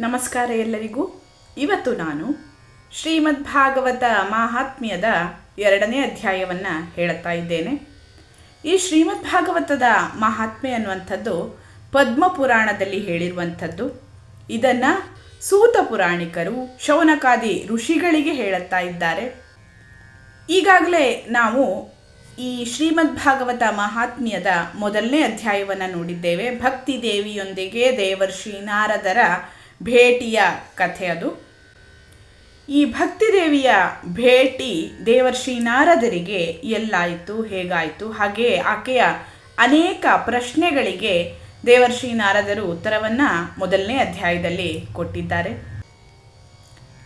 ನಮಸ್ಕಾರ ಎಲ್ಲರಿಗೂ. ಇವತ್ತು ನಾನು ಶ್ರೀಮದ್ ಭಾಗವತ ಮಾಹಾತ್ಮ್ಯದ ಎರಡನೇ ಅಧ್ಯಾಯವನ್ನು ಹೇಳುತ್ತಾ ಇದ್ದೇನೆ. ಈ ಶ್ರೀಮದ್ ಭಾಗವತದ ಮಹಾತ್ಮೆ ಅನ್ನುವಂಥದ್ದು ಪದ್ಮ ಪುರಾಣದಲ್ಲಿ ಹೇಳಿರುವಂಥದ್ದು. ಇದನ್ನು ಸೂತ ಪುರಾಣಿಕರು, ಶೌನಕಾದಿ ಋಷಿಗಳಿಗೆ ಹೇಳುತ್ತಾ ಇದ್ದಾರೆ. ಈಗಾಗಲೇ ನಾವು ಈ ಶ್ರೀಮದ್ ಭಾಗವತ ಮಹಾತ್ಮ್ಯದ ಮೊದಲನೇ ಅಧ್ಯಾಯವನ್ನು ನೋಡಿದ್ದೇವೆ. ಭಕ್ತಿ ದೇವಿಯೊಂದಿಗೆ ದೇವರ್ಷಿ ನಾರದರ ಭೇಟಿಯ ಕಥೆ ಅದು. ಈ ಭಕ್ತಿ ದೇವಿಯ ಭೇಟಿ ದೇವರ್ಷಿ ನಾರದರಿಗೆ ಎಲ್ಲಾಯಿತು, ಹೇಗಾಯಿತು, ಹಾಗೆ ಆಕೆಯ ಅನೇಕ ಪ್ರಶ್ನೆಗಳಿಗೆ ದೇವರ್ಷಿ ನಾರದರು ಉತ್ತರವನ್ನು ಮೊದಲನೇ ಅಧ್ಯಾಯದಲ್ಲಿ ಕೊಟ್ಟಿದ್ದಾರೆ.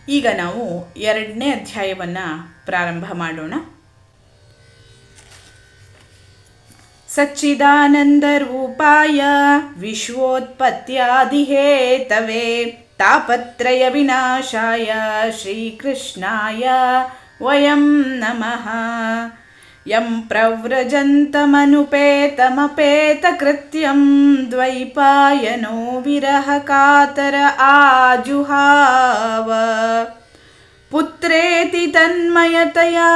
ಈಗ ನಾವು ಎರಡನೇ ಅಧ್ಯಾಯವನ್ನು ಪ್ರಾರಂಭ ಮಾಡೋಣ. सच्चिदानन्दरूपाय विश्वोत्पत्त्यादिहेतवे तापत्रयविनाशाय श्रीकृष्णाय वयं नमः। यं प्रव्रजन्तमनुपेतमपेतकृत्यं द्वैपायनो विरहकातर आजुहाव पुत्रेति तन्मयतया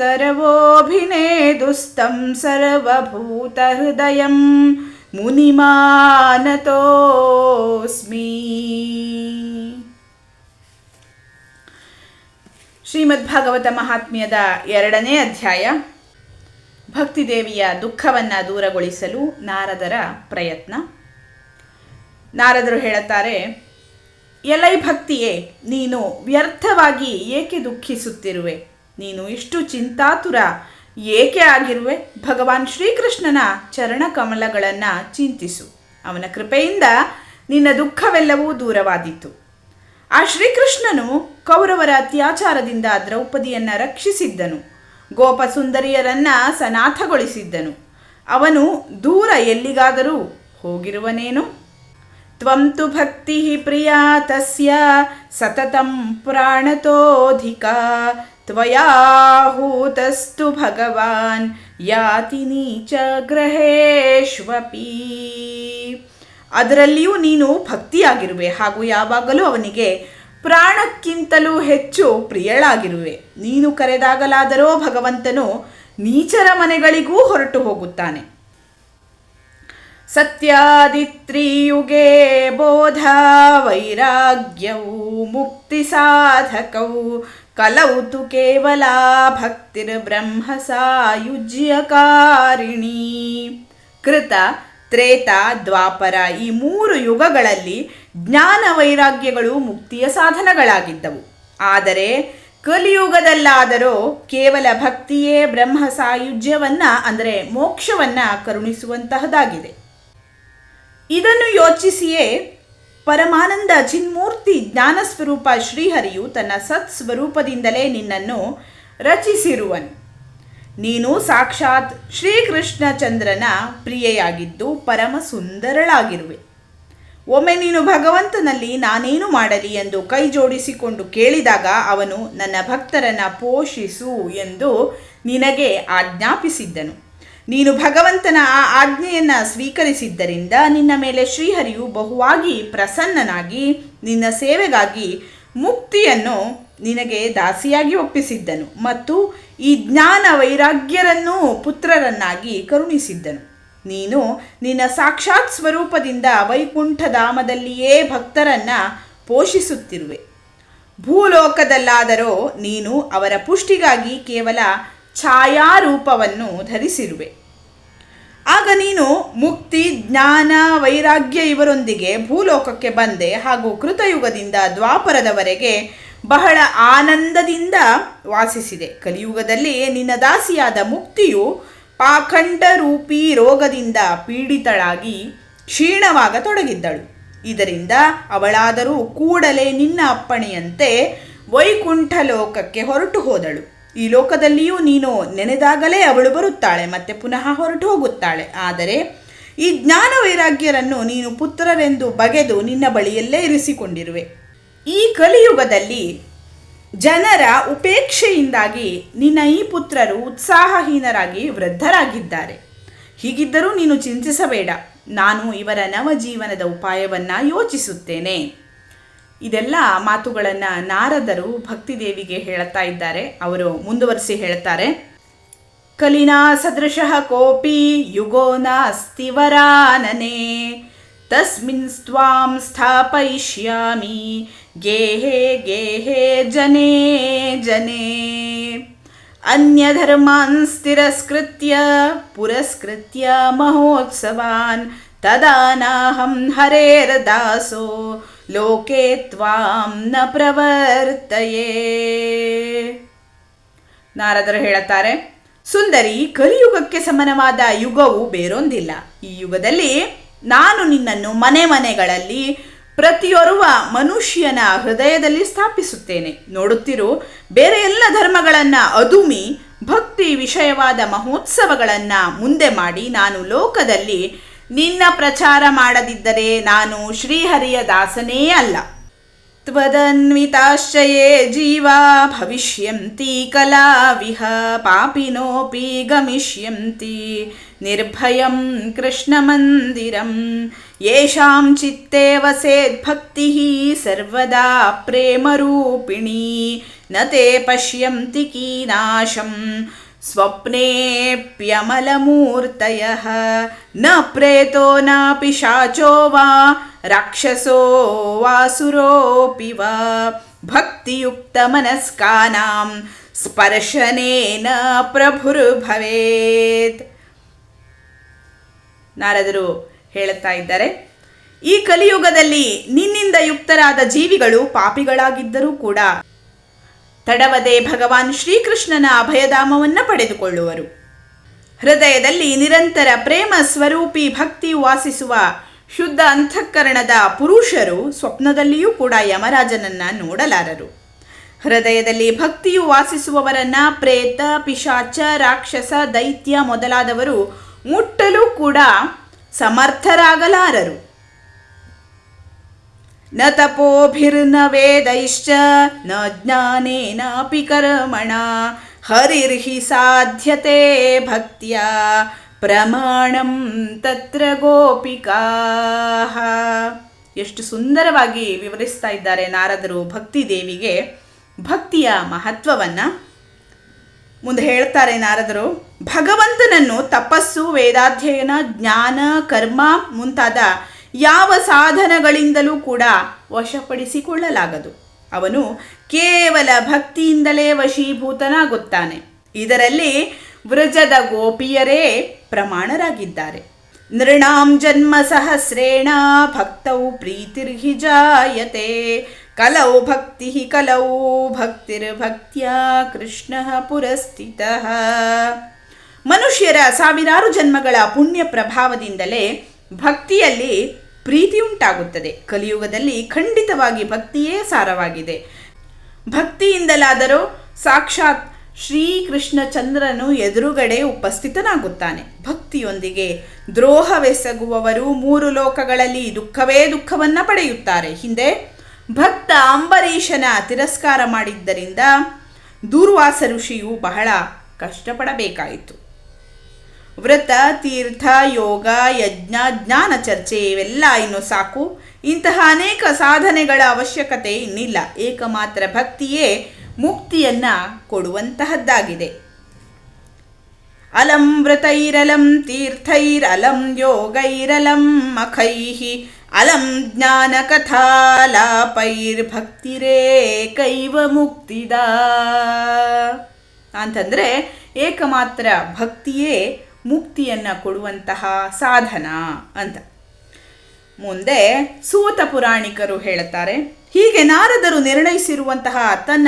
तरवोऽभिनेदुस्तं सर्वभूतहृदयं मुनिमानतोऽस्मि ಶ್ರೀಮದ್ಭಾಗವತ ಮಹಾತ್ಮ್ಯದ ಎರಡನೇ ಅಧ್ಯಾಯ ಭಕ್ತಿದೇವಿಯ ದುಃಖವನ್ನು ದೂರಗೊಳಿಸಲು ನಾರದರ ಪ್ರಯತ್ನ ನಾರದರು ಹೇಳುತ್ತಾರೆ ಎಲೈ ಭಕ್ತಿಯೇ, ನೀನು ವ್ಯರ್ಥವಾಗಿ ಏಕೆ ದುಃಖಿಸುತ್ತಿರುವೆ? ನೀನು ಇಷ್ಟು ಚಿಂತಾತುರ ಏಕೆ ಆಗಿರುವೆ? ಭಗವಾನ್ ಶ್ರೀಕೃಷ್ಣನ ಚರಣ ಕಮಲಗಳನ್ನು ಚಿಂತಿಸು. ಅವನ ಕೃಪೆಯಿಂದ ನಿನ್ನ ದುಃಖವೆಲ್ಲವೂ ದೂರವಾದೀತು. ಆ ಶ್ರೀಕೃಷ್ಣನು ಕೌರವರ ಅತ್ಯಾಚಾರದಿಂದ ದ್ರೌಪದಿಯನ್ನು ರಕ್ಷಿಸಿದ್ದನು. ಗೋಪಸುಂದರಿಯರನ್ನ ಸನಾಥಗೊಳಿಸಿದ್ದನು. ಅವನು ದೂರ ಎಲ್ಲಿಗಾದರೂ ಹೋಗಿರುವನೇನು? ತ್ವಂ ತು ಭಕ್ತಿ ಪ್ರಿಯ ತಸ್ಯ ಸತತಂ ಪ್ರಾಣತೋಧಿಕಾ ತ್ವಯಾಹೂತಸ್ತು ಭಗವಾನ್ ಯಾತಿ ನೀಚ ಗ್ರಹೇಶ್ವಪಿ ಅದರಲ್ಲಿಯೂ ನೀನು ಭಕ್ತಿಯಾಗಿರುವೆ ಹಾಗೂ ಯಾವಾಗಲೂ ಅವನಿಗೆ ಪ್ರಾಣಕ್ಕಿಂತಲೂ ಹೆಚ್ಚು ಪ್ರಿಯಳಾಗಿರುವೆ. ನೀನು ಕರೆದಾಗಲಾದರೋ ಭಗವಂತನು ನೀಚರ ಮನೆಗಳಿಗೂ ಹೊರಟು ಹೋಗುತ್ತಾನೆ. ಸತ್ಯಾದಿತ್ರಿಯುಗೆ ಬೋಧ, ವೈರಾಗ್ಯವು ಮುಕ್ತಿ ಸಾಧಕವು. ಕಲವು ತು ಕೇವಲ ಭಕ್ತಿರ್ ಬ್ರಹ್ಮ ಸಾಯುಜ್ಯಕಾರಿಣಿ. ಕೃತ, ತ್ರೇತ, ದ್ವಾಪರ ಈ ಮೂರು ಯುಗಗಳಲ್ಲಿ ಜ್ಞಾನ ವೈರಾಗ್ಯಗಳು ಮುಕ್ತಿಯ ಸಾಧನಗಳಾಗಿದ್ದವು. ಆದರೆ ಕಲಿಯುಗದಲ್ಲಾದರೂ ಕೇವಲ ಭಕ್ತಿಯೇ ಬ್ರಹ್ಮ ಸಾಯುಜ್ಯವನ್ನು, ಅಂದರೆ ಮೋಕ್ಷವನ್ನು ಕರುಣಿಸುವಂತಹದಾಗಿದೆ ಇದನ್ನು ಯೋಚಿಸಿಯೇ ಪರಮಾನಂದ ಚಿನ್ಮೂರ್ತಿ ಜ್ಞಾನಸ್ವರೂಪ ಶ್ರೀಹರಿಯು ತನ್ನ ಸತ್ ಸ್ವರೂಪದಿಂದಲೇ ನಿನ್ನನ್ನು ರಚಿಸಿರುವನು. ನೀನು ಸಾಕ್ಷಾತ್ ಶ್ರೀಕೃಷ್ಣ ಚಂದ್ರನ ಪ್ರಿಯೆಯಾಗಿದ್ದು ಪರಮ ಸುಂದರಳಾಗಿರುವೆ ಒಮ್ಮೆ ನೀನು ಭಗವಂತನಲ್ಲಿ ನಾನೇನು ಮಾಡಲಿ ಎಂದು ಕೈ ಜೋಡಿಸಿಕೊಂಡು ಕೇಳಿದಾಗ ಅವನು ನನ್ನ ಭಕ್ತರನ್ನು ಪೋಷಿಸು ಎಂದು ನಿನಗೆ ಆಜ್ಞಾಪಿಸಿದ್ದನು. ನೀನು ಭಗವಂತನ ಆ ಆಜ್ಞೆಯನ್ನು ಸ್ವೀಕರಿಸಿದ್ದರಿಂದ ನಿನ್ನ ಮೇಲೆ ಶ್ರೀಹರಿಯು ಬಹುವಾಗಿ ಪ್ರಸನ್ನನಾಗಿ ನಿನ್ನ ಸೇವೆಗಾಗಿ ಮುಕ್ತಿಯನ್ನು ನಿನಗೆ ದಾಸಿಯಾಗಿ ಒಪ್ಪಿಸಿದ್ದನು ಮತ್ತು ಈ ಜ್ಞಾನ ವೈರಾಗ್ಯರನ್ನೂ ಪುತ್ರರನ್ನಾಗಿ ಕರುಣಿಸಿದ್ದನು. ನೀನು ನಿನ್ನ ಸಾಕ್ಷಾತ್ ಸ್ವರೂಪದಿಂದ ವೈಕುಂಠಧಾಮದಲ್ಲಿಯೇ ಭಕ್ತರನ್ನು ಪೋಷಿಸುತ್ತಿರುವೆ. ಭೂಲೋಕದಲ್ಲಾದರೂ ನೀನು ಅವರ ಪುಷ್ಟಿಗಾಗಿ ಕೇವಲ ಛಾಯಾರೂಪವನ್ನು ಧರಿಸಿರುವೆ. ಆಗ ನೀನು ಮುಕ್ತಿ, ಜ್ಞಾನ, ವೈರಾಗ್ಯ ಇವರೊಂದಿಗೆ ಭೂಲೋಕಕ್ಕೆ ಬಂದೆ ಹಾಗೂ ಕೃತಯುಗದಿಂದ ದ್ವಾಪರದವರೆಗೆ ಬಹಳ ಆನಂದದಿಂದ ವಾಸಿಸಿದೆ. ಕಲಿಯುಗದಲ್ಲಿ ನಿನ್ನ ದಾಸಿಯಾದ ಮುಕ್ತಿಯು ಪಾಖಂಡರೂಪಿ ರೋಗದಿಂದ ಪೀಡಿತಳಾಗಿ ಕ್ಷೀಣವಾಗತೊಡಗಿದ್ದಳು ಇದರಿಂದ ಅವಳಾದರೂ ಕೂಡಲೇ ನಿನ್ನ ಅಪ್ಪಣೆಯಂತೆ ವೈಕುಂಠ ಲೋಕಕ್ಕೆ ಹೊರಟು ಹೋದಳು. ಈ ಲೋಕದಲ್ಲಿಯೂ ನೀನು ನೆನೆದಾಗಲೇ ಅವಳು ಬರುತ್ತಾಳೆ ಮತ್ತೆ ಪುನಃ ಹೊರಟು ಹೋಗುತ್ತಾಳೆ. ಆದರೆ ಈ ಜ್ಞಾನ ವೈರಾಗ್ಯರನ್ನು ನೀನು ಪುತ್ರರೆಂದು ಬಗೆದು ನಿನ್ನ ಬಳಿಯಲ್ಲೇ ಇರಿಸಿಕೊಂಡಿರುವೆ. ಈ ಕಲಿಯುಗದಲ್ಲಿ ಜನರ ಉಪೇಕ್ಷೆಯಿಂದಾಗಿ ನಿನ್ನ ಈ ಪುತ್ರರು ಉತ್ಸಾಹಹೀನರಾಗಿ ವೃದ್ಧರಾಗಿದ್ದಾರೆ. ಹೀಗಿದ್ದರೂ ನೀನು ಚಿಂತಿಸಬೇಡ. ನಾನು ಇವರ ನವಜೀವನದ ಉಪಾಯವನ್ನು ಯೋಚಿಸುತ್ತೇನೆ. ಇದೆಲ್ಲ ಮಾತುಗಳನ್ನು ನಾರದರು ಭಕ್ತಿ ದೇವಿಗೆ ಹೇಳ್ತಾ ಇದ್ದಾರೆ. ಅವರು ಮುಂದುವರಿಸಿ ಹೇಳ್ತಾರೆ ಕಲಿನಾ ಸದೃಶಃ ಕೋಪಿ ಯುಗೋ ನಾಸ್ತಿ ವರಾನನೆ. ತಸ್ಮಿನ್ ಸ್ವಾಂ ಸ್ಥಾಪಯಿಷ್ಯಾಮಿ. ಗೇಹೆ ಗೇಹೆ ಜನೇ ಜನೇ. ಅನ್ಯಧರ್ಮಾನ್ ಸ್ಥಿರಸ್ಕೃತ್ಯ ಪುರಸ್ಕೃತ್ಯ ಮಹೋತ್ಸವಾನ್. ತದಾನಾಹಂ ಹರೇರ್ ಹರೇರ್ದಾಸೋ ಲೋಕೆ ತ್ವಾಂ ನ ಪ್ರವರ್ತಯೇ ನಾರದರು ಹೇಳುತ್ತಾರೆ, ಸುಂದರಿ, ಕಲಿಯುಗಕ್ಕೆ ಸಮನವಾದ ಯುಗವು ಬೇರೊಂದಿಲ್ಲ. ಈ ಯುಗದಲ್ಲಿ ನಾನು ನಿನ್ನನ್ನು ಮನೆ ಮನೆಗಳಲ್ಲಿ ಪ್ರತಿಯೊರ್ವ ಮನುಷ್ಯನ ಹೃದಯದಲ್ಲಿ ಸ್ಥಾಪಿಸುತ್ತೇನೆ. ನೋಡುತ್ತಿರು, ಬೇರೆ ಎಲ್ಲ ಧರ್ಮಗಳನ್ನು ಅದುಮಿ, ಭಕ್ತಿ ವಿಷಯವಾದ ಮಹೋತ್ಸವಗಳನ್ನು ಮುಂದೆ ಮಾಡಿ ನಾನು ಲೋಕದಲ್ಲಿ ನಿನ್ನ ಪ್ರಚಾರ ಮಾಡದಿದ್ದರೆ ನಾನು ಶ್ರೀಹರಿಯ ದಾಸನೇ ಅಲ್ಲ. ತ್ವದನ್ವಿತಾಶ್ಚಯೇ ಜೀವ, ಭವಿಷ್ಯಂತಿ ಕಲಾವಿಹ, ಪಾಪಿನೋಪಿ ಗಮಿಷ್ಯಂತಿ. ನಿರ್ಭಯಂ ಕೃಷ್ಣ ಮಂದಿರಂ ಕೃಷ್ಣಮಂದಿರಂ ಚಿತ್ತೇ ವಸೇತ್ ಭಕ್ತಿ ಸರ್ವದಾ ಪ್ರೇಮರೂಪಿಣಿ. ನ ಪಶ್ಯಂತಿ ಕೀನಾಶಂ. स्वप्नेऽप्यमलमूर्तयः न प्रेतो न पिशाचो वा राक्षसो वासुरोऽपि वा भक्तियुक्तमनस्कानां ಸ್ಪರ್ಶನೇನ ಪ್ರಭುರ್ಭವೇತ್ ನಾರದರು ಹೇಳುತ್ತಾ ಇದ್ದಾರೆ ಈ ಕಲಿಯುಗದಲ್ಲಿ ನಿನ್ನಿಂದ ಯುಕ್ತರಾದ ಜೀವಿಗಳು ಪಾಪಿಗಳಾಗಿದ್ದರೂ ಕೂಡ ತಡವದೆ ಭಗವಾನ್ ಶ್ರೀಕೃಷ್ಣನ ಅಭಯಧಾಮವನ್ನು ಪಡೆದುಕೊಳ್ಳುವರು. ಹೃದಯದಲ್ಲಿ ನಿರಂತರ ಪ್ರೇಮ ಸ್ವರೂಪಿ ಭಕ್ತಿ ವಾಸಿಸುವ ಶುದ್ಧ ಅಂತಃಕರಣದ ಪುರುಷರು ಸ್ವಪ್ನದಲ್ಲಿಯೂ ಕೂಡ ಯಮರಾಜನನ್ನ ನೋಡಲಾರರು. ಹೃದಯದಲ್ಲಿ ಭಕ್ತಿಯು ವಾಸಿಸುವವರನ್ನ ಪ್ರೇತ, ಪಿಶಾಚ, ರಾಕ್ಷಸ, ದೈತ್ಯ ಮೊದಲಾದವರು ಮುಟ್ಟಲು ಕೂಡ ಸಮರ್ಥರಾಗಲಾರರು. ನ ತಪೋಭಿರ್ನ ವೇದೈಶ್ಚ, ನ ಜ್ಞಾನೇನಾಪಿ ಕರ್ಮಣ. ಹರಿರ್ಹಿ ಸಾಧ್ಯತೆ ಭಕ್ತಿಯ, ಪ್ರಮಾಣಂ ತತ್ರ ಗೋಪಿಕಾ. ಎಷ್ಟು ಸುಂದರವಾಗಿ ವಿವರಿಸ್ತಾ ಇದ್ದಾರೆ ನಾರದರು ಭಕ್ತಿ ದೇವಿಗೆ. ಭಕ್ತಿಯ ಮಹತ್ವವನ್ನು ಮುಂದೆ ಹೇಳ್ತಾರೆ ನಾರದರು. ಭಗವಂತನನ್ನು ತಪಸ್ಸು, ವೇದಾಧ್ಯಯನ, ಜ್ಞಾನ, ಕರ್ಮ ಮುಂತಾದ ಯಾವ ಸಾಧನಗಳಿಂದಲೂ ಕೂಡ ವಶಪಡಿಸಿಕೊಳ್ಳಲಾಗದು. ಅವನು ಕೇವಲ ಭಕ್ತಿಯಿಂದಲೇ ವಶೀಭೂತನಾಗುತ್ತಾನೆ. ಇದರಲ್ಲಿ ವೃಜದ ಗೋಪಿಯರೇ ಪ್ರಮಾಣರಾಗಿದ್ದಾರೆ. ನೃಣಾಂ ಜನ್ಮ ಸಹಸ್ರೇಣ ಭಕ್ತೌ ಪ್ರೀತಿರ್ಹಿ ಜಾಯತೆ. ಕಲೌ ಭಕ್ತಿ ಕಲೌ ಭಕ್ತಿರ್ಭಕ್ತಿಯ ಕೃಷ್ಣ ಪುರಸ್ಥಿತ. ಮನುಷ್ಯರ ಸಾವಿರಾರು ಜನ್ಮಗಳ ಪುಣ್ಯ ಪ್ರಭಾವದಿಂದಲೇ ಭಕ್ತಿಯಲ್ಲಿ ಪ್ರೀತಿ ಉಂಟಾಗುತ್ತದೆ ಕಲಿಯುಗದಲ್ಲಿ ಖಂಡಿತವಾಗಿ ಭಕ್ತಿಯೇ ಸಾರವಾಗಿದೆ. ಭಕ್ತಿಯಿಂದಲಾದರೂ ಸಾಕ್ಷಾತ್ ಶ್ರೀಕೃಷ್ಣ ಚಂದ್ರನು ಎದುರುಗಡೆ ಉಪಸ್ಥಿತನಾಗುತ್ತಾನೆ. ಭಕ್ತಿಯೊಂದಿಗೆ ದ್ರೋಹವೆಸಗುವವರು ಮೂರು ಲೋಕಗಳಲ್ಲಿ ದುಃಖವೇ ದುಃಖವನ್ನು ಪಡೆಯುತ್ತಾರೆ. ಹಿಂದೆ ಭಕ್ತ ಅಂಬರೀಷನ ತಿರಸ್ಕಾರ ಮಾಡಿದ್ದರಿಂದ ದೂರ್ವಾಸ ಋಷಿಯು ಬಹಳ ಕಷ್ಟಪಡಬೇಕಾಯಿತು. ವ್ರತ, ತೀರ್ಥ, ಯೋಗ, ಯಜ್ಞ, ಜ್ಞಾನ ಚರ್ಚೆ ಇವೆಲ್ಲ ಇನ್ನು ಸಾಕು. ಇಂತಹ ಅನೇಕ ಸಾಧನೆಗಳ ಅವಶ್ಯಕತೆ ಇನ್ನಿಲ್ಲ. ಏಕಮಾತ್ರ ಭಕ್ತಿಯೇ ಮುಕ್ತಿಯನ್ನ ಕೊಡುವಂತಹದ್ದಾಗಿದೆ. ಅಲಂ ವ್ರತೈರಲಂ, ತೀರ್ಥೈರಲಂ, ಯೋಗೈರಲಂ ಮಖೈಃ ಅಲಂ ಜ್ಞಾನ ಕಥಾಲಾಪೈರ್ಭಕ್ತಿರೇ ಕೈವ ಮುಕ್ತಿದ. ಅಂತಂದರೆ ಏಕಮಾತ್ರ ಭಕ್ತಿಯೇ ಮುಕ್ತಿಯನ್ನು ಕೊಡುವಂತಹ ಸಾಧನ ಅಂತ. ಮುಂದೆ ಸೂತ ಪುರಾಣಿಕರು ಹೇಳುತ್ತಾರೆ, ಹೀಗೆ ನಾರದರು ನಿರ್ಣಯಿಸಿರುವಂತಹ ತನ್ನ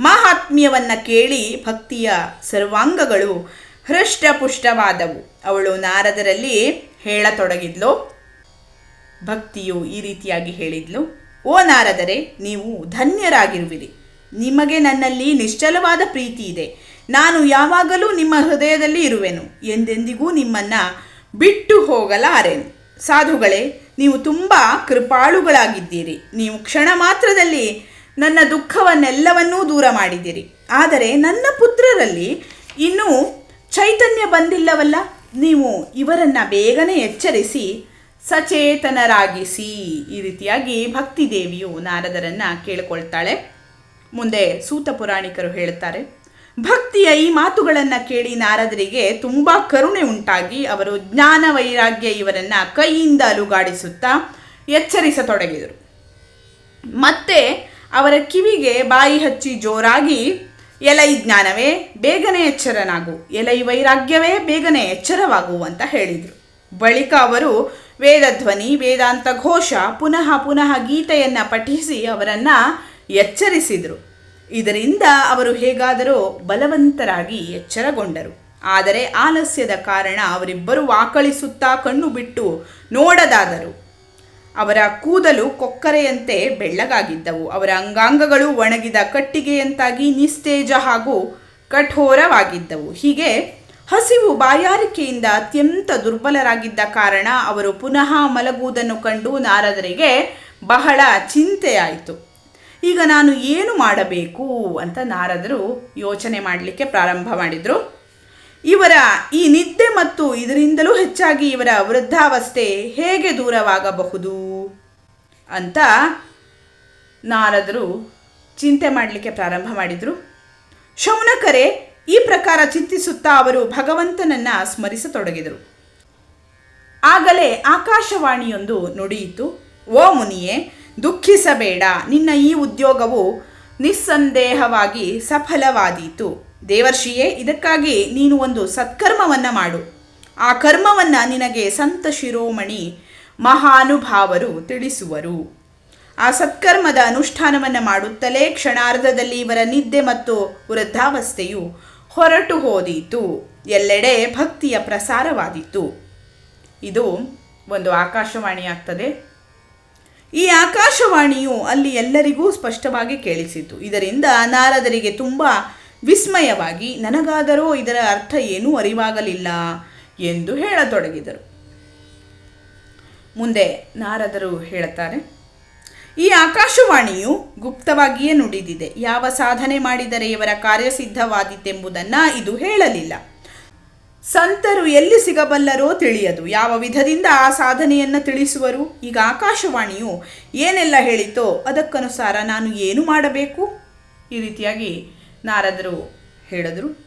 ಮಾಹಾತ್ಮ್ಯವನ್ನು ಕೇಳಿ ಭಕ್ತಿಯ ಸರ್ವಾಂಗಗಳು ಹೃಷ್ಟಪುಷ್ಟವಾದವು. ಅವಳು ನಾರದರಲ್ಲಿ ಹೇಳತೊಡಗಿದ್ಲು. ಭಕ್ತಿಯು ಈ ರೀತಿಯಾಗಿ ಹೇಳಿದ್ಲು, ಓ ನಾರದರೆ, ನೀವು ಧನ್ಯರಾಗಿರುವಿರಿ. ನಿಮಗೆ ನನ್ನಲ್ಲಿ ನಿಶ್ಚಲವಾದ ಪ್ರೀತಿ ಇದೆ. ನಾನು ಯಾವಾಗಲೂ ನಿಮ್ಮ ಹೃದಯದಲ್ಲಿ ಇರುವೆನು. ಎಂದೆಂದಿಗೂ ನಿಮ್ಮನ್ನು ಬಿಟ್ಟು ಹೋಗಲಾರೆನು. ಸಾಧುಗಳೇ, ನೀವು ತುಂಬ ಕೃಪಾಳುಗಳಾಗಿದ್ದೀರಿ. ನೀವು ಕ್ಷಣ ಮಾತ್ರದಲ್ಲಿ ನನ್ನ ದುಃಖವನ್ನೆಲ್ಲವನ್ನೂ ದೂರ ಮಾಡಿದ್ದೀರಿ. ಆದರೆ ನನ್ನ ಪುತ್ರರಲ್ಲಿ ಇನ್ನೂ ಚೈತನ್ಯ ಬಂದಿಲ್ಲವಲ್ಲ? ನೀವು ಇವರನ್ನು ಬೇಗನೆ ಎಚ್ಚರಿಸಿ, ಸಚೇತನರಾಗಿಸಿ. ಈ ರೀತಿಯಾಗಿ ಭಕ್ತಿ ದೇವಿಯು ನಾರದರನ್ನು ಕೇಳಿಕೊಳ್ತಾಳೆ. ಮುಂದೆ ಸೂತ ಪುರಾಣಿಕರು ಹೇಳುತ್ತಾರೆ. ಭಕ್ತಿಯ ಈ ಮಾತುಗಳನ್ನು ಕೇಳಿ ನಾರದರಿಗೆ ತುಂಬ ಕರುಣೆ ಉಂಟಾಗಿ ಅವರು ಜ್ಞಾನ ವೈರಾಗ್ಯ ಇವರನ್ನು ಕೈಯಿಂದ ಅಲುಗಾಡಿಸುತ್ತಾ ಎಚ್ಚರಿಸತೊಡಗಿದರು. ಮತ್ತೆ ಅವರ ಕಿವಿಗೆ ಬಾಯಿ ಹಚ್ಚಿ ಜೋರಾಗಿ, ಎಲೈ ಜ್ಞಾನವೇ, ಬೇಗನೆ ಎಚ್ಚರನಾಗು, ಎಲೈ ವೈರಾಗ್ಯವೇ, ಬೇಗನೆ ಎಚ್ಚರವಾಗು ಅಂತ ಹೇಳಿದರು. ಬಳಿಕ ಅವರು ವೇದಧ್ವನಿ, ವೇದಾಂತ ಘೋಷ, ಪುನಃ ಪುನಃ ಗೀತೆಯನ್ನು ಪಠಿಸಿ ಅವರನ್ನು ಎಚ್ಚರಿಸಿದರು. ಇದರಿಂದ ಅವರು ಹೇಗಾದರೂ ಬಲವಂತರಾಗಿ ಎಚ್ಚರಗೊಂಡರು. ಆದರೆ ಆಲಸ್ಯದ ಕಾರಣ ಅವರಿಬ್ಬರು ವಾಕಳಿಸುತ್ತಾ ಕಣ್ಣು ಬಿಟ್ಟು ನೋಡದಾದರು. ಅವರ ಕೂದಲು ಕೊಕ್ಕರೆಯಂತೆ ಬೆಳ್ಳಗಾಗಿದ್ದವು. ಅವರ ಅಂಗಾಂಗಗಳು ಒಣಗಿದ ಕಟ್ಟಿಗೆಯಂತಾಗಿ ನಿಸ್ತೇಜ ಹಾಗೂ ಕಠೋರವಾಗಿದ್ದವು. ಹೀಗೆ ಹಸಿವು ಬಾಯಾರಿಕೆಯಿಂದ ಅತ್ಯಂತ ದುರ್ಬಲರಾಗಿದ್ದ ಕಾರಣ ಅವರು ಪುನಃ ಮಲಗುವುದನ್ನು ಕಂಡು ನಾರದರಿಗೆ ಬಹಳ ಚಿಂತೆಯಾಯಿತು. ಈಗ ನಾನು ಏನು ಮಾಡಬೇಕು ಅಂತ ನಾರದರು ಯೋಚನೆ ಮಾಡಲಿಕ್ಕೆ ಪ್ರಾರಂಭ ಮಾಡಿದರು. ಇವರ ಈ ನಿದ್ದೆ ಮತ್ತು ಇದರಿಂದಲೂ ಹೆಚ್ಚಾಗಿ ಇವರ ವೃದ್ಧಾವಸ್ಥೆ ಹೇಗೆ ದೂರವಾಗಬಹುದು ಅಂತ ನಾರದರು ಚಿಂತೆ ಮಾಡಲಿಕ್ಕೆ ಪ್ರಾರಂಭ ಮಾಡಿದರು. ಶೌನಕರೆ ಈ ಪ್ರಕಾರ ಚಿಂತಿಸುತ್ತಾ ಅವರು ಭಗವಂತನನ್ನ ಸ್ಮರಿಸತೊಡಗಿದರು. ಆಗಲೇ ಆಕಾಶವಾಣಿಯೊಂದು ನುಡಿಯಿತು. ಓ ಮುನಿಯೇ ದುಃಖಿಸಬೇಡ. ನಿನ್ನ ಈ ಉದ್ಯೋಗವು ನಿಸ್ಸಂದೇಹವಾಗಿ ಸಫಲವಾದೀತು. ದೇವರ್ಷಿಯೇ, ಇದಕ್ಕಾಗಿ ನೀನು ಒಂದು ಸತ್ಕರ್ಮವನ್ನು ಮಾಡು. ಆ ಕರ್ಮವನ್ನು ನಿನಗೆ ಸಂತ ಶಿರೋಮಣಿ ಮಹಾನುಭಾವರು ತಿಳಿಸುವರು. ಆ ಸತ್ಕರ್ಮದ ಅನುಷ್ಠಾನವನ್ನು ಮಾಡುತ್ತಲೇ ಕ್ಷಣಾರ್ಧದಲ್ಲಿ ಇವರ ನಿದ್ದೆ ಮತ್ತು ವೃದ್ಧಾವಸ್ಥೆಯು ಹೊರಟು ಹೋದೀತು. ಎಲ್ಲೆಡೆ ಭಕ್ತಿಯ ಪ್ರಸಾರವಾದೀತು. ಇದು ಒಂದು ಆಕಾಶವಾಣಿ ಆಗ್ತದೆ ಆಕಾಶವಾಣಿಯು ಅಲ್ಲಿ ಎಲ್ಲರಿಗೂ ಸ್ಪಷ್ಟವಾಗಿ ಕೇಳಿಸಿತು. ಇದರಿಂದ ನಾರದರಿಗೆ ತುಂಬ ವಿಸ್ಮಯವಾಗಿ, ನನಗಾದರೂ ಇದರ ಅರ್ಥ ಏನೂ ಅರಿವಾಗಲಿಲ್ಲ ಎಂದು ಹೇಳತೊಡಗಿದರು. ಮುಂದೆ ನಾರದರು ಹೇಳುತ್ತಾರೆ, ಈ ಆಕಾಶವಾಣಿಯು ಗುಪ್ತವಾಗಿಯೇ ನುಡಿದಿದೆ. ಯಾವ ಸಾಧನೆ ಮಾಡಿದರೆ ಇವರ ಕಾರ್ಯಸಿದ್ಧವಾದೀತೆಂಬುದನ್ನು ಇದು ಹೇಳಲಿಲ್ಲ. ಸಂತರು ಎಲ್ಲಿ ಸಿಗಬಲ್ಲರೋ ತಿಳಿಯದು. ಯಾವ ವಿಧದಿಂದ ಆ ಸಾಧನೆಯನ್ನು ತಿಳಿಸುವರು? ಈಗ ಆಕಾಶವಾಣಿಯು ಏನೆಲ್ಲ ಹೇಳಿತೋ ಅದಕ್ಕನುಸಾರ ನಾನು ಏನು ಮಾಡಬೇಕು? ಈ ರೀತಿಯಾಗಿ ನಾರದರು ಹೇಳಿದರು.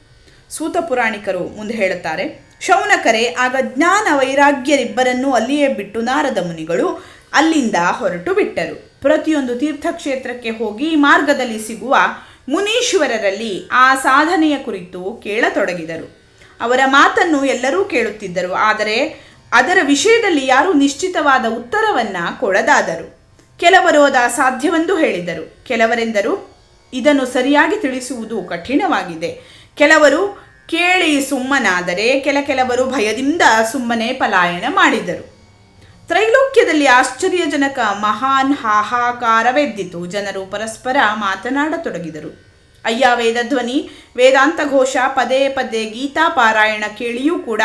ಸೂತ ಪುರಾಣಿಕರು ಮುಂದೆ ಹೇಳುತ್ತಾರೆ, ಶೌನಕರೇ, ಆಗ ಜ್ಞಾನ ವೈರಾಗ್ಯರಿಬ್ಬರನ್ನೂ ಅಲ್ಲಿಯೇ ಬಿಟ್ಟು ನಾರದ ಮುನಿಗಳು ಅಲ್ಲಿಂದ ಹೊರಟು ಬಿಟ್ಟರು. ಪ್ರತಿಯೊಂದು ತೀರ್ಥಕ್ಷೇತ್ರಕ್ಕೆ ಹೋಗಿ ಮಾರ್ಗದಲ್ಲಿ ಸಿಗುವ ಮುನೀಶ್ವರರಲ್ಲಿ ಆ ಸಾಧನೆಯ ಕುರಿತು ಕೇಳತೊಡಗಿದರು. ಅವರ ಮಾತನ್ನು ಎಲ್ಲರೂ ಕೇಳುತ್ತಿದ್ದರು. ಆದರೆ ಅದರ ವಿಷಯದಲ್ಲಿ ಯಾರೂ ನಿಶ್ಚಿತವಾದ ಉತ್ತರವನ್ನು ಕೊಡದಾದರು. ಕೆಲವರು ಅದ ಸಾಧ್ಯವೆಂದು ಹೇಳಿದರು. ಕೆಲವರೆಂದರು ಇದನ್ನು ಸರಿಯಾಗಿ ತಿಳಿಸುವುದು ಕಠಿಣವಾಗಿದೆ. ಕೆಲವರು ಕೇಳಿ ಸುಮ್ಮನಾದರೆ ಕೆಲ ಕೆಲವರು ಭಯದಿಂದ ಸುಮ್ಮನೆ ಪಲಾಯನ ಮಾಡಿದರು. ತ್ರೈಲೋಕ್ಯದಲ್ಲಿ ಆಶ್ಚರ್ಯಜನಕ ಮಹಾನ್ ಹಾಹಾಕಾರವೆದ್ದಿತು. ಜನರು ಪರಸ್ಪರ ಮಾತನಾಡತೊಡಗಿದರು. ಅಯ್ಯ ವೇದಧ್ವನಿ ವೇದಾಂತ ಘೋಷ, ಪದೇ ಪದೇ ಗೀತಾ ಪಾರಾಯಣ ಕೇಳಿಯೂ ಕೂಡ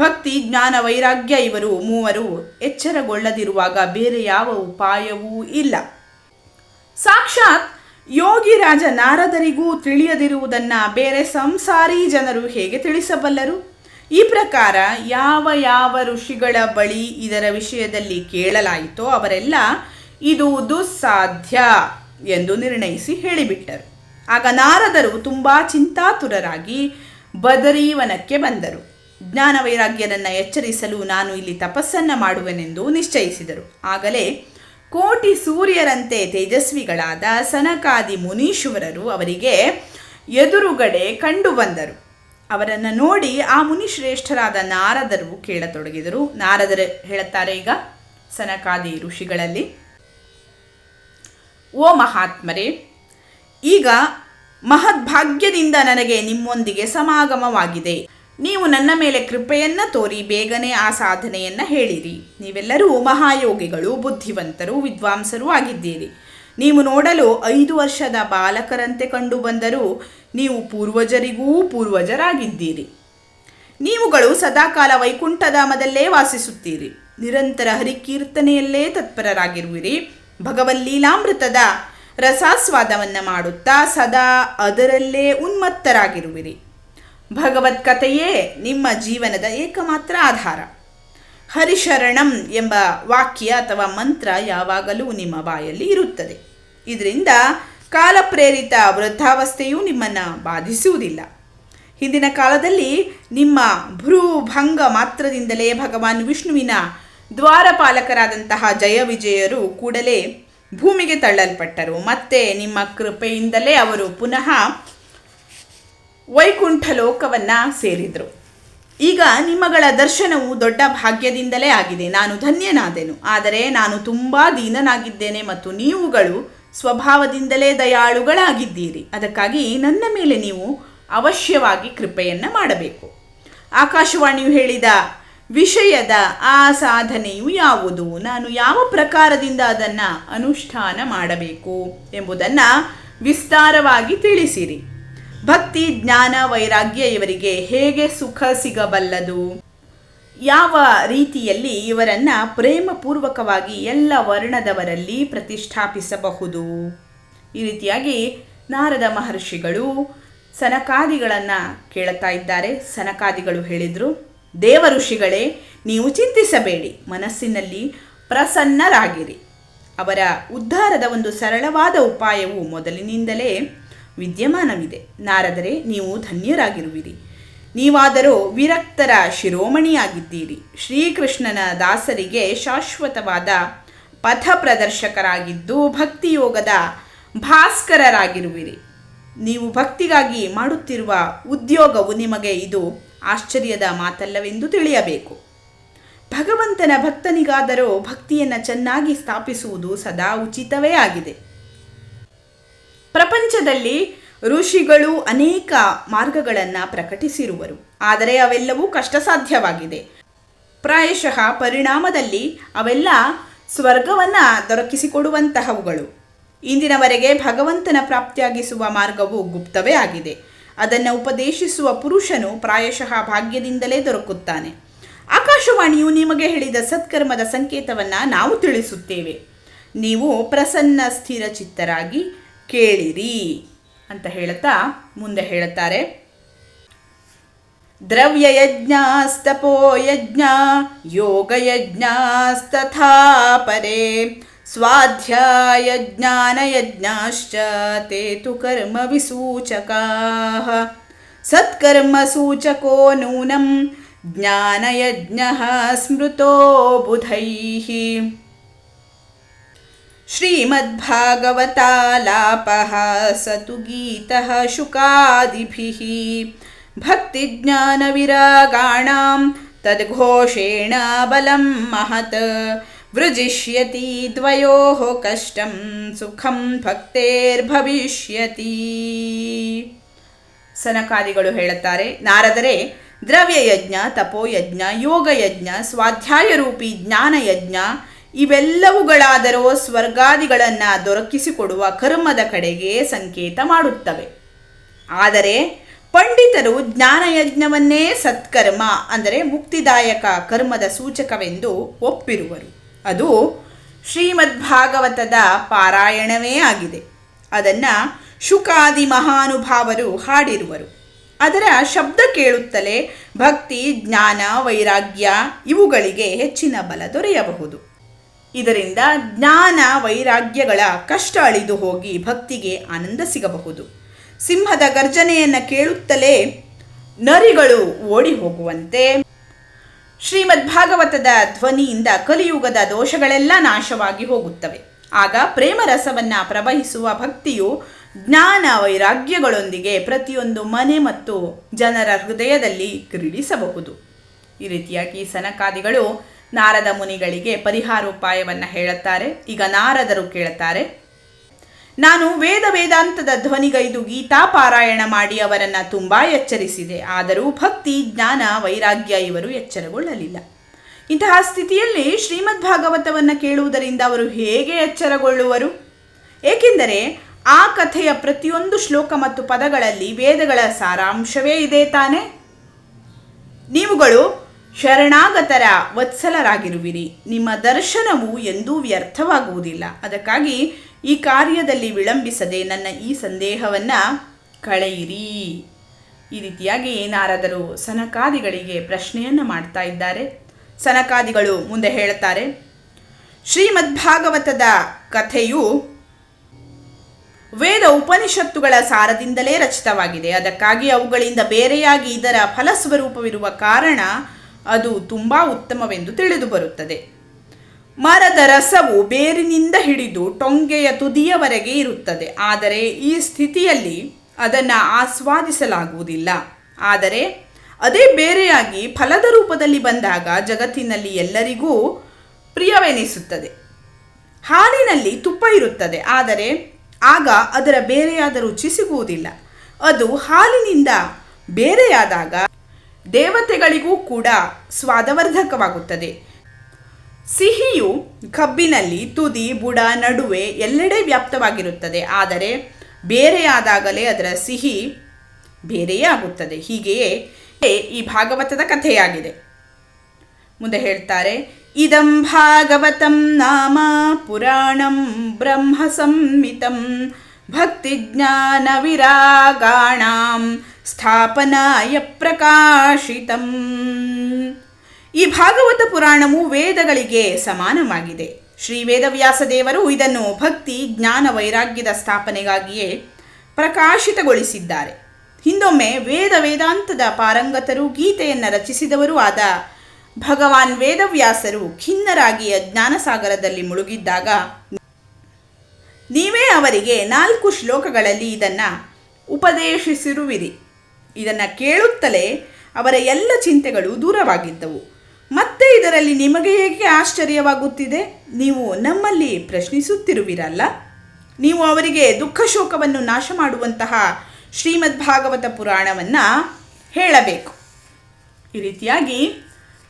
ಭಕ್ತಿ, ಜ್ಞಾನ, ವೈರಾಗ್ಯ ಇವರು ಮೂವರು ಎಚ್ಚರಗೊಳ್ಳದಿರುವಾಗ ಬೇರೆ ಯಾವ ಉಪಾಯವೂ ಇಲ್ಲ. ಸಾಕ್ಷಾತ್ ಯೋಗಿರಾಜ ನಾರದರಿಗೂ ತಿಳಿಯದಿರುವುದನ್ನು ಬೇರೆ ಸಂಸಾರಿ ಜನರು ಹೇಗೆ ತಿಳಿಸಬಲ್ಲರು? ಈ ಪ್ರಕಾರ ಯಾವ ಯಾವ ಋಷಿಗಳ ಬಳಿ ಇದರ ವಿಷಯದಲ್ಲಿ ಕೇಳಲಾಯಿತೋ ಅವರೆಲ್ಲ ಇದು ದುಸ್ಸಾಧ್ಯ ಎಂದು ನಿರ್ಣಯಿಸಿ ಹೇಳಿಬಿಟ್ಟರು. ಆಗ ನಾರದರು ತುಂಬ ಚಿಂತಾತುರರಾಗಿ ಬದರೀವನಕ್ಕೆ ಬಂದರು. ಜ್ಞಾನ ವೈರಾಗ್ಯರನ್ನು ಎಚ್ಚರಿಸಲು ನಾನು ಇಲ್ಲಿ ತಪಸ್ಸನ್ನು ಮಾಡುವೆನೆಂದು ನಿಶ್ಚಯಿಸಿದರು. ಆಗಲೇ ಕೋಟಿ ಸೂರ್ಯರಂತೆ ತೇಜಸ್ವಿಗಳಾದ ಸನಕಾದಿ ಮುನೀಶ್ವರರು ಅವರಿಗೆ ಎದುರುಗಡೆ ಕಂಡು ಬಂದರು. ಅವರನ್ನು ನೋಡಿ ಆ ಮುನಿಶ್ರೇಷ್ಠರಾದ ನಾರದರು ಕೇಳತೊಡಗಿದರು. ನಾರದರು ಹೇಳುತ್ತಾರೆ ಈಗ ಸನಕಾದಿ ಋಷಿಗಳಲ್ಲಿ, ಓ ಮಹಾತ್ಮರೇ ಈಗ ಮಹದ್ಭಾಗ್ಯದಿಂದ ನನಗೆ ನಿಮ್ಮೊಂದಿಗೆ ಸಮಾಗಮವಾಗಿದೆ. ನೀವು ನನ್ನ ಮೇಲೆ ಕೃಪೆಯನ್ನು ತೋರಿ, ಬೇಗನೆ ಆ ಸಾಧನೆಯನ್ನು ಹೇಳಿರಿ. ನೀವೆಲ್ಲರೂ ಮಹಾಯೋಗಿಗಳು, ಬುದ್ಧಿವಂತರು, ವಿದ್ವಾಂಸರೂ ಆಗಿದ್ದೀರಿ. ನೀವು ನೋಡಲು ಐದು ವರ್ಷದ ಬಾಲಕರಂತೆ ಕಂಡು ಬಂದರೂ ನೀವು ಪೂರ್ವಜರಿಗೂ ಪೂರ್ವಜರಾಗಿದ್ದೀರಿ. ನೀವುಗಳು ಸದಾಕಾಲ ವೈಕುಂಠಧಾಮದಲ್ಲೇ ವಾಸಿಸುತ್ತೀರಿ. ನಿರಂತರ ಹರಿಕೀರ್ತನೆಯಲ್ಲೇ ತತ್ಪರರಾಗಿರುವಿರಿ. ಭಗವಲ್ಲೀಲಾಮೃತದ ರಸಾಸ್ವಾದವನ್ನು ಮಾಡುತ್ತಾ ಸದಾ ಅದರಲ್ಲೇ ಉನ್ಮತ್ತರಾಗಿರುವಿರಿ. ಭಗವತ್ ಕಥೆಯೇ ನಿಮ್ಮ ಜೀವನದ ಏಕಮಾತ್ರ ಆಧಾರ. ಹರಿಶರಣಂ ಎಂಬ ವಾಕ್ಯ ಅಥವಾ ಮಂತ್ರ ಯಾವಾಗಲೂ ನಿಮ್ಮ ಬಾಯಲ್ಲಿ ಇರುತ್ತದೆ. ಇದರಿಂದ ಕಾಲಪ್ರೇರಿತ ವೃದ್ಧಾವಸ್ಥೆಯೂ ನಿಮ್ಮನ್ನು ಬಾಧಿಸುವುದಿಲ್ಲ. ಹಿಂದಿನ ಕಾಲದಲ್ಲಿ ನಿಮ್ಮ ಭ್ರೂಭಂಗ ಮಾತ್ರದಿಂದಲೇ ಭಗವಾನ್ ವಿಷ್ಣುವಿನ ದ್ವಾರಪಾಲಕರಾದಂತಹ ಜಯ ವಿಜಯರು ಕೂಡಲೇ ಭೂಮಿಗೆ ತಳ್ಳಲ್ಪಟ್ಟರು. ಮತ್ತೆ ನಿಮ್ಮ ಕೃಪೆಯಿಂದಲೇ ಅವರು ಪುನಃ ವೈಕುಂಠ ಲೋಕವನ್ನು ಸೇರಿದರು. ಈಗ ನಿಮ್ಮಗಳ ದರ್ಶನವು ದೊಡ್ಡ ಭಾಗ್ಯದಿಂದಲೇ ಆಗಿದೆ. ನಾನು ಧನ್ಯನಾದೆನು. ಆದರೆ ನಾನು ತುಂಬ ದೀನನಾಗಿದ್ದೇನೆ ಮತ್ತು ನೀವುಗಳು ಸ್ವಭಾವದಿಂದಲೇ ದಯಾಳುಗಳಾಗಿದ್ದೀರಿ. ಅದಕ್ಕಾಗಿ ನನ್ನ ಮೇಲೆ ನೀವು ಅವಶ್ಯವಾಗಿ ಕೃಪೆಯನ್ನು ಮಾಡಬೇಕು. ಆಕಾಶವಾಣಿಯು ಹೇಳಿದ ವಿಷಯದ ಆ ಸಾಧನೆಯು ಯಾವುದು? ನಾನು ಯಾವ ಪ್ರಕಾರದಿಂದ ಅದನ್ನು ಅನುಷ್ಠಾನ ಮಾಡಬೇಕು ಎಂಬುದನ್ನು ವಿಸ್ತಾರವಾಗಿ ತಿಳಿಸಿರಿ. ಭಕ್ತಿ, ಜ್ಞಾನ, ವೈರಾಗ್ಯ ಇವರಿಗೆ ಹೇಗೆ ಸುಖ ಸಿಗಬಲ್ಲದು? ಯಾವ ರೀತಿಯಲ್ಲಿ ಇವರನ್ನು ಪ್ರೇಮಪೂರ್ವಕವಾಗಿ ಎಲ್ಲ ವರ್ಣದವರಲ್ಲಿ ಪ್ರತಿಷ್ಠಾಪಿಸಬಹುದು? ಈ ರೀತಿಯಾಗಿ ನಾರದ ಮಹರ್ಷಿಗಳು ಸನಕಾದಿಗಳನ್ನು ಕೇಳುತ್ತಾ ಇದ್ದಾರೆ. ಸನಕಾದಿಗಳು ಹೇಳಿದರು ದೇವ ಋಷಿಗಳೇ ನೀವು ಚಿಂತಿಸಬೇಡಿ. ಮನಸ್ಸಿನಲ್ಲಿ ಪ್ರಸನ್ನರಾಗಿರಿ. ಅವರ ಉದ್ಧಾರದ ಒಂದು ಸರಳವಾದ ಉಪಾಯವು ಮೊದಲಿನಿಂದಲೇ ವಿದ್ಯಮಾನವಿದೆ. ನಾರದರೆ ನೀವು ಧನ್ಯರಾಗಿರುವಿರಿ. ನೀವಾದರೂ ವಿರಕ್ತರ ಶಿರೋಮಣಿಯಾಗಿದ್ದೀರಿ. ಶ್ರೀಕೃಷ್ಣನ ದಾಸರಿಗೆ ಶಾಶ್ವತವಾದ ಪಥ ಪ್ರದರ್ಶಕರಾಗಿದ್ದು ಭಕ್ತಿಯೋಗದ ಭಾಸ್ಕರರಾಗಿರುವಿರಿ. ನೀವು ಭಕ್ತಿಗಾಗಿ ಮಾಡುತ್ತಿರುವ ಉದ್ಯೋಗವು ನಿಮಗೆ ಇದು ಆಶ್ಚರ್ಯದ ಮಾತಲ್ಲವೆಂದು ತಿಳಿಯಬೇಕು. ಭಗವಂತನ ಭಕ್ತನಿಗಾದರೂ ಭಕ್ತಿಯನ್ನು ಚೆನ್ನಾಗಿ ಸ್ಥಾಪಿಸುವುದು ಸದಾ ಉಚಿತವೇ ಆಗಿದೆ. ಪ್ರಪಂಚದಲ್ಲಿ ಋಷಿಗಳು ಅನೇಕ ಮಾರ್ಗಗಳನ್ನು ಪ್ರಕಟಿಸಿರುವರು. ಆದರೆ ಅವೆಲ್ಲವೂ ಕಷ್ಟಸಾಧ್ಯವಾಗಿದೆ. ಪ್ರಾಯಶಃ ಪರಿಣಾಮದಲ್ಲಿ ಅವೆಲ್ಲ ಸ್ವರ್ಗವನ್ನು ದೊರಕಿಸಿಕೊಡುವಂತಹವುಗಳು. ಇಂದಿನವರೆಗೆ ಭಗವಂತನ ಪ್ರಾಪ್ತಿಯಾಗಿಸುವ ಮಾರ್ಗವು ಗುಪ್ತವೇ ಆಗಿದೆ. ಅದನ್ನು ಉಪದೇಶಿಸುವ ಪುರುಷನು ಪ್ರಾಯಶಃ ಭಾಗ್ಯದಿಂದಲೇ ದೊರಕುತ್ತಾನೆ. ಆಕಾಶವಾಣಿಯು ನಿಮಗೆ ಹೇಳಿದ ಸತ್ಕರ್ಮದ ಸಂಕೇತವನ್ನು ನಾವು ತಿಳಿಸುತ್ತೇವೆ. ನೀವು ಪ್ರಸನ್ನ ಸ್ಥಿರ ಚಿತ್ತರಾಗಿ ಕೇಳಿರಿ ಅಂತ ಹೇಳುತ್ತಾ ಮುಂದೆ ಹೇಳುತ್ತಾರೆ. ದ್ರವ್ಯಯಜ್ಞಾಸ್ತಪೋ ಯಜ್ಞ ಯೋಗಯಜ್ಞಾಸ್ತಥಾ स्वाध्यायज्ञानयज्ञाश्च ते तु कर्मविसूचकाः सत्कर्मसूचको नूनं ज्ञानयज्ञः स्मृतो बुधैः। श्रीमद्भागवतालापः स तु गीतः शुकादिभिः। भक्तिज्ञानविरागाणां तद्घोषेण बलं महत्। ವೃಜಿಷ್ಯತಿ ದ್ವಯೋಃ ಕಷ್ಟಂ ಸುಖಂ ಭಕ್ತೇರ್ಭವಿಷ್ಯತಿ. ಸನಕಾದಿಗಳು ಹೇಳುತ್ತಾರೆ, ನಾರದರೆ ದ್ರವ್ಯಯಜ್ಞ, ತಪೋಯಜ್ಞ, ಯೋಗಯಜ್ಞ ಸ್ವಾಧ್ಯಾಯ ರೂಪಿ ಜ್ಞಾನಯಜ್ಞ, ಇವೆಲ್ಲವುಗಳಾದರೂ ಸ್ವರ್ಗಾದಿಗಳನ್ನು ದೊರಕಿಸಿಕೊಡುವ ಕರ್ಮದ ಕಡೆಗೆ ಸಂಕೇತ ಮಾಡುತ್ತವೆ. ಆದರೆ ಪಂಡಿತರು ಜ್ಞಾನಯಜ್ಞವನ್ನೇ ಸತ್ಕರ್ಮ ಅಂದರೆ ಮುಕ್ತಿದಾಯಕ ಕರ್ಮದ ಸೂಚಕವೆಂದು ಒಪ್ಪಿರುವರು. ಅದು ಶ್ರೀಮದ್ಭಾಗವತದ ಪಾರಾಯಣವೇ ಆಗಿದೆ. ಅದನ್ನು ಶುಕಾದಿ ಮಹಾನುಭಾವರು ಹಾಡಿರುವರು. ಅದರ ಶಬ್ದ ಕೇಳುತ್ತಲೇ ಭಕ್ತಿ, ಜ್ಞಾನ, ವೈರಾಗ್ಯ ಇವುಗಳಿಗೆ ಹೆಚ್ಚಿನ ಬಲ ದೊರೆಯಬಹುದು. ಇದರಿಂದ ಜ್ಞಾನ, ವೈರಾಗ್ಯಗಳ ಕಷ್ಟ ಅಳಿದು ಹೋಗಿ ಭಕ್ತಿಗೆ ಆನಂದ ಸಿಗಬಹುದು. ಸಿಂಹದ ಗರ್ಜನೆಯನ್ನು ಕೇಳುತ್ತಲೇ ನರಿಗಳು ಓಡಿ ಹೋಗುವಂತೆ ಶ್ರೀಮದ್ ಭಾಗವತದ ಧ್ವನಿಯಿಂದ ಕಲಿಯುಗದ ದೋಷಗಳೆಲ್ಲ ನಾಶವಾಗಿ ಹೋಗುತ್ತವೆ. ಆಗ ಪ್ರೇಮ ರಸವನ್ನು ಪ್ರವಹಿಸುವ ಭಕ್ತಿಯು ಜ್ಞಾನ ವೈರಾಗ್ಯಗಳೊಂದಿಗೆ ಪ್ರತಿಯೊಂದು ಮನೆ ಮತ್ತು ಜನರ ಹೃದಯದಲ್ಲಿ ಕ್ರೀಡಿಸಬಹುದು ಈ ರೀತಿಯಾಗಿ ಸನಕಾದಿಗಳು ನಾರದ ಮುನಿಗಳಿಗೆ ಪರಿಹಾರೋಪಾಯವನ್ನು ಹೇಳುತ್ತಾರೆ. ಈಗ ನಾರದರು ಕೇಳುತ್ತಾರೆ ನಾನು ವೇದ ವೇದಾಂತದ ಧ್ವನಿಗೈದು ಗೀತಾ ಪಾರಾಯಣ ಮಾಡಿ ಅವರನ್ನು ತುಂಬ ಎಚ್ಚರಿಸಿದೆ. ಆದರೂ ಭಕ್ತಿ, ಜ್ಞಾನ, ವೈರಾಗ್ಯ ಇವರು ಎಚ್ಚರಗೊಳ್ಳಲಿಲ್ಲ. ಇಂತಹ ಸ್ಥಿತಿಯಲ್ಲಿ ಶ್ರೀಮದ್ ಭಾಗವತವನ್ನು ಕೇಳುವುದರಿಂದ ಅವರು ಹೇಗೆ ಎಚ್ಚರಗೊಳ್ಳುವರು? ಏಕೆಂದರೆ ಆ ಕಥೆಯ ಪ್ರತಿಯೊಂದು ಶ್ಲೋಕ ಮತ್ತು ಪದಗಳಲ್ಲಿ ವೇದಗಳ ಸಾರಾಂಶವೇ ಇದೆ ತಾನೆ. ನೀವುಗಳು ಶರಣಾಗತರ ವತ್ಸಲರಾಗಿರುವಿರಿ. ನಿಮ್ಮ ದರ್ಶನವು ಎಂದೂ ವ್ಯರ್ಥವಾಗುವುದಿಲ್ಲ. ಅದಕ್ಕಾಗಿ ಈ ಕಾರ್ಯದಲ್ಲಿ ವಿಳಂಬಿಸದೆ ನನ್ನ ಈ ಸಂದೇಹವನ್ನು ಕಳೆಯಿರಿ. ಈ ರೀತಿಯಾಗಿ ಏನಾರಾದರೂ ಸನಕಾದಿಗಳಿಗೆ ಪ್ರಶ್ನೆಯನ್ನು ಮಾಡ್ತಾ ಇದ್ದಾರೆ. ಸನಕಾದಿಗಳು ಮುಂದೆ ಹೇಳುತ್ತಾರೆ, ಶ್ರೀಮದ್ಭಾಗವತದ ಕಥೆಯು ವೇದ ಉಪನಿಷತ್ತುಗಳ ಸಾರದಿಂದಲೇ ರಚಿತವಾಗಿದೆ. ಅದಕ್ಕಾಗಿ ಅವುಗಳಿಂದ ಬೇರೆಯಾಗಿ ಇದರ ಫಲಸ್ವರೂಪವಿರುವ ಕಾರಣ ಅದು ತುಂಬ ಉತ್ತಮವೆಂದು ತಿಳಿದು ಬರುತ್ತದೆ. ಮರದ ರಸವು ಬೇರಿನಿಂದ ಹಿಡಿದು ಟೊಂಗೆಯ ತುದಿಯವರೆಗೆ ಇರುತ್ತದೆ. ಆದರೆ ಈ ಸ್ಥಿತಿಯಲ್ಲಿ ಅದನ್ನು ಆಸ್ವಾದಿಸಲಾಗುವುದಿಲ್ಲ. ಆದರೆ ಅದೇ ಬೇರೆಯಾಗಿ ಫಲದ ರೂಪದಲ್ಲಿ ಬಂದಾಗ ಜಗತ್ತಿನಲ್ಲಿ ಎಲ್ಲರಿಗೂ ಪ್ರಿಯವೆನಿಸುತ್ತದೆ. ಹಾಲಿನಲ್ಲಿ ತುಪ್ಪ ಇರುತ್ತದೆ. ಆದರೆ ಆಗ ಅದರ ಬೇರೆಯಾದ ರುಚಿ ಸಿಗುವುದಿಲ್ಲ. ಅದು ಹಾಲಿನಿಂದ ಬೇರೆಯಾದಾಗ ದೇವತೆಗಳಿಗೂ ಕೂಡ ಸ್ವಾದವರ್ಧಕವಾಗುತ್ತದೆ. ಸಿಹಿಯು ಕಬ್ಬಿನಲ್ಲಿ ತುದಿ, ಬುಡ, ನಡುವೆ ಎಲ್ಲೆಡೆ ವ್ಯಾಪ್ತವಾಗಿರುತ್ತದೆ. ಆದರೆ ಬೇರೆಯಾದಾಗಲೇ ಅದರ ಸಿಹಿ ಬೇರೆಯೇ ಆಗುತ್ತದೆ. ಹೀಗೆಯೇ ಈ ಭಾಗವತದ ಕಥೆಯಾಗಿದೆ. ಮುಂದೆ ಹೇಳ್ತಾರೆ, ಇದಂ ಭಾಗವತಂ ನಾಮ ಪುರಾಣಂ ಬ್ರಹ್ಮ ಸಂಹಿತಂ ಭಕ್ತಿ ಜ್ಞಾನ ವಿರಾಗಾಣಾಂ ಸ್ಥಾಪನಾಯ ಪ್ರಕಾಶಿತಂ. ಈ ಭಾಗವತ ಪುರಾಣವು ವೇದಗಳಿಗೆ ಸಮಾನವಾಗಿದೆ. ಶ್ರೀ ವೇದವ್ಯಾಸ ದೇವರು ಇದನ್ನು ಭಕ್ತಿ, ಜ್ಞಾನ, ವೈರಾಗ್ಯದ ಸ್ಥಾಪನೆಗಾಗಿಯೇ ಪ್ರಕಾಶಿತಗೊಳಿಸಿದ್ದಾರೆ. ಹಿಂದೊಮ್ಮೆ ವೇದ ವೇದಾಂತದ ಪಾರಂಗತರು, ಗೀತೆಯನ್ನು ರಚಿಸಿದವರೂ ಆದ ಭಗವಾನ್ ವೇದವ್ಯಾಸರು ಖಿನ್ನರಾಗಿ ಅಜ್ಞಾನ ಸಾಗರದಲ್ಲಿ ಮುಳುಗಿದ್ದಾಗ ನೀವೇ ಅವರಿಗೆ ನಾಲ್ಕು ಶ್ಲೋಕಗಳಲ್ಲಿ ಇದನ್ನು ಉಪದೇಶಿಸಿರುವಿರಿ. ಇದನ್ನು ಕೇಳುತ್ತಲೇ ಅವರ ಎಲ್ಲ ಚಿಂತೆಗಳು ದೂರವಾಗಿದ್ದವು. ಮತ್ತೆ ಇದರಲ್ಲಿ ನಿಮಗೆ ಹೇಗೆ ಆಶ್ಚರ್ಯವಾಗುತ್ತಿದೆ? ನೀವು ನಮ್ಮಲ್ಲಿ ಪ್ರಶ್ನಿಸುತ್ತಿರುವಿರಲ್ಲ? ನೀವು ಅವರಿಗೆ ದುಃಖ ಶೋಕವನ್ನು ನಾಶ ಮಾಡುವಂತಹ ಶ್ರೀಮದ್ ಭಾಗವತ ಪುರಾಣವನ್ನು ಹೇಳಬೇಕು. ಈ ರೀತಿಯಾಗಿ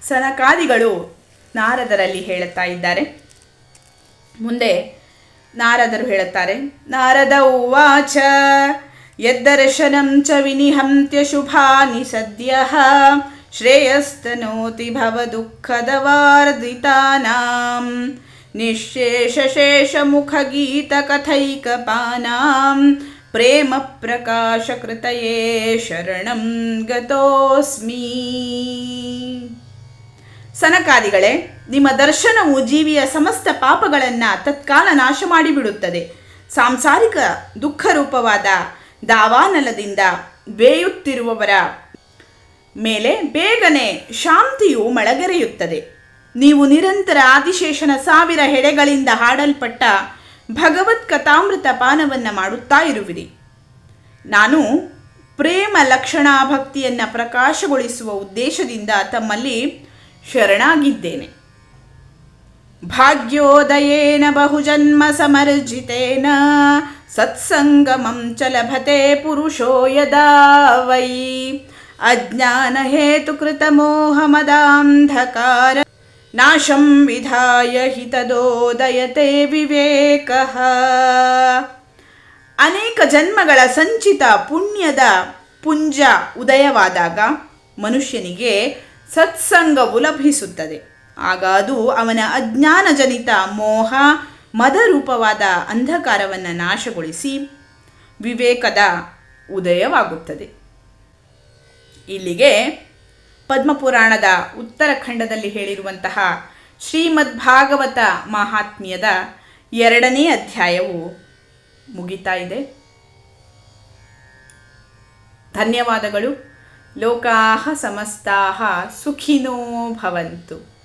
ಸನಕಾದಿಗಳು ನಾರದರಲ್ಲಿ ಹೇಳುತ್ತಾ ಇದ್ದಾರೆ. ಮುಂದೆ ನಾರದರು ಹೇಳುತ್ತಾರೆ, ನಾರದ ಉವಾಚ ಯದ್ದರ್ಶನಂ ಚ ವಿನಿಹಂತ್ಯ ಶುಭಾನಿ ಸದ್ಯ ಕಥೈಕಪಾನಾಂ ಪ್ರೇಮ ಪ್ರಕಾಶ ಕೃತಯೇ ಶರಣಂ ಗತೋಸ್ಮಿ. ಸನಕಾದಿಗಳೇ, ನಿಮ್ಮ ದರ್ಶನವು ಜೀವಿಯ ಸಮಸ್ತ ಪಾಪಗಳನ್ನು ತತ್ಕಾಲ ನಾಶ ಮಾಡಿಬಿಡುತ್ತದೆ. ಸಾಂಸಾರಿಕ ದುಃಖ ರೂಪವಾದ ದಾವಾನಲದಿಂದ ಬೇಯುತ್ತಿರುವವರ ಮೇಲೆ ಬೇಗನೆ ಶಾಂತಿಯು ಮಳಗರೆಯುತ್ತದೆ. ನೀವು ನಿರಂತರ ಆದಿಶೇಷನ ಸಾವಿರ ಹೆಡೆಗಳಿಂದ ಹಾಡಲ್ಪಟ್ಟ ಭಗವತ್ ಕಥಾಮೃತ ಪಾನವನ್ನು ಮಾಡುತ್ತಾ ಇರುವಿರಿ. ನಾನು ಪ್ರೇಮ ಲಕ್ಷಣ ಭಕ್ತಿಯನ್ನು ಪ್ರಕಾಶಗೊಳಿಸುವ ಉದ್ದೇಶದಿಂದ ತಮ್ಮಲ್ಲಿ ಶರಣಾಗಿದ್ದೇನೆ. ಭಾಗ್ಯೋದಯೇನ ಬಹುಜನ್ಮ ಸಮರ್ಜಿತೇನ, ಸತ್ಸಂಗಮಂ ಚಲಭತೆ ಲಭತೆ ಪುರುಷೋ ಯದಾ ವೈ ಅಜ್ಞಾನ ಹೇತುಕೃತ ಮೋಹಮದಾಂಧಕಾರ. ನಾಶಂ ವಿಧಾಯ ಹಿತದೋದಯತೆ ವಿವೇಕ. ಅನೇಕ ಜನ್ಮಗಳ ಸಂಚಿತ ಪುಣ್ಯದ ಪುಂಜ ಉದಯವಾದಾಗ ಮನುಷ್ಯನಿಗೆ ಸತ್ಸಂಗವು ಲಭಿಸುತ್ತದೆ ಆಗ ಅದು ಅವನ ಅಜ್ಞಾನಜನಿತ ಮೋಹ, ಮದರೂಪವಾದ ಅಂಧಕಾರವನ್ನು ನಾಶಗೊಳಿಸಿ ವಿವೇಕದ ಉದಯವಾಗುತ್ತದೆ. ಇಲ್ಲಿಗೆ ಪದ್ಮಪುರಾಣದ ಉತ್ತರಖಂಡದಲ್ಲಿ ಹೇಳಿರುವಂತಹ ಶ್ರೀಮದ್ಭಾಗವತ ಮಹಾತ್ಮ್ಯದ ಎರಡನೇ ಅಧ್ಯಾಯವು ಮುಗಿತಾ ಇದೆ. ಧನ್ಯವಾದಗಳು. ಲೋಕಾಹ ಸಮಸ್ತಾಹ ಸುಖಿನೋ ಭವಂತು.